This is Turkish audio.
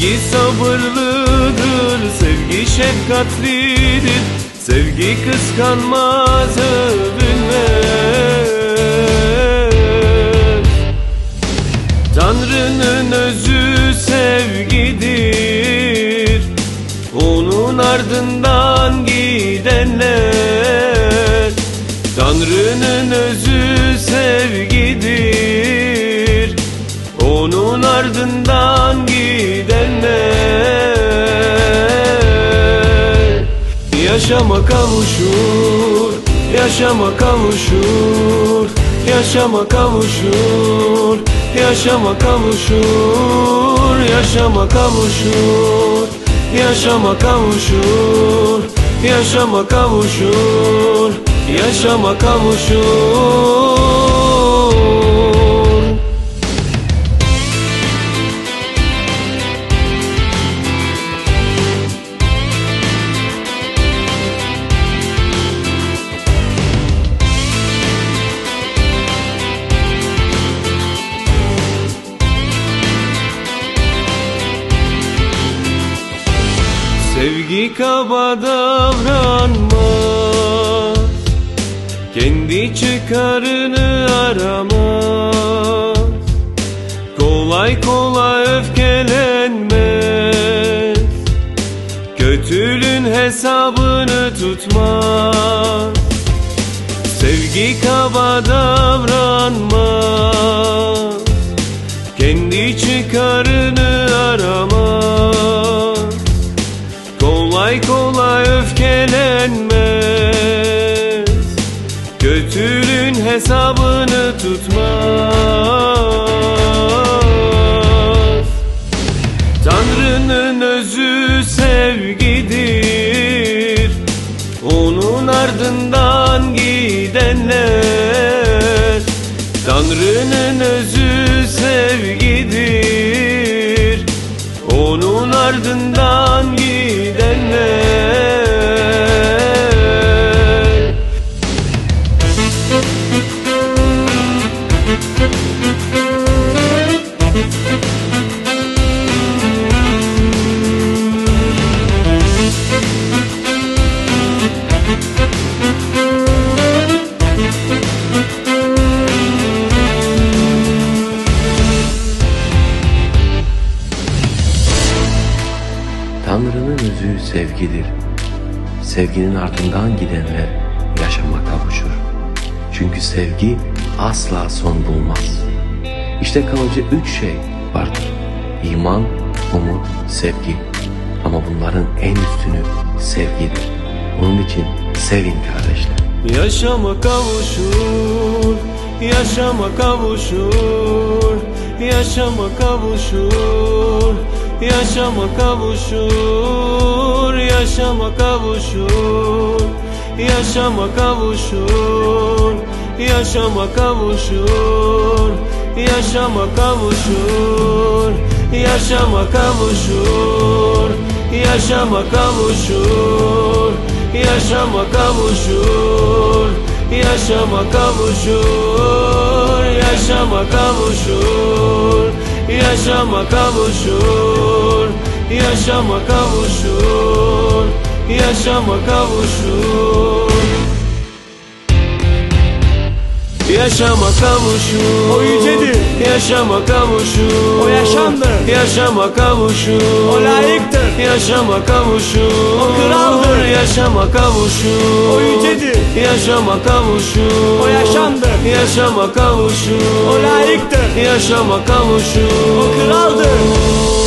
Sevgi sabırlıdır, sevgi şefkatlidir Sevgi kıskanmaz, övünmez Tanrı'nın özü sevgidir Onun ardından gidenler. Tanrı'nın özü sevgidir Onun ardından gidenler. Yaşama kavuşur, yaşama kavuşur Yaşama kavuşur, yaşama kavuşur Yaşama kavuşur, yaşama kavuşur Yaşama kavuşur, yaşama kavuşur Sevgi kaba davranmaz. Kendi çıkarını aramaz. Kolay kolay öfkelenmez. Kötülüğün hesabını tutmaz. Sevgi kaba davranmaz. Kendi çıkarını Kötülüğün hesabını tutmaz. Tanrı'nın özü sevgidir. Onun ardından gidenler. Tanrı'nın özü sevgidir. Onun ardından gidenler Tanrı'nın özü sevgidir. Sevginin ardından gidenler yaşama kavuşur. Çünkü sevgi asla son bulmaz. İşte kalıcı üç şey vardır. İman, umut, sevgi. Ama bunların en üstünü sevgidir. Onun için sevin kardeşler. Yaşama kavuşur, yaşama kavuşur, yaşama kavuşur, yaşama kavuşur, yaşama kavuşur, yaşama kavuşur, yaşama kavuşur, yaşama kavuşur, yaşama kavuşur, yaşama kavuşur. Yaşama kavuşur, yaşama kavuşur, yaşama kavuşur, yaşama kavuşur, yaşama kavuşur, yaşama kavuşur. Yaşama kavuşur O yücedir. Yaşama kavuşur O yaşamdır. Yaşama kavuşur O layıktır. Yaşama kavuşur O. Yaşama kavuşur O yücedir. Yaşama kavuşur O yaşamdır. Yaşama kavuşur O layıktır. Yaşama kavuşur O kraldır.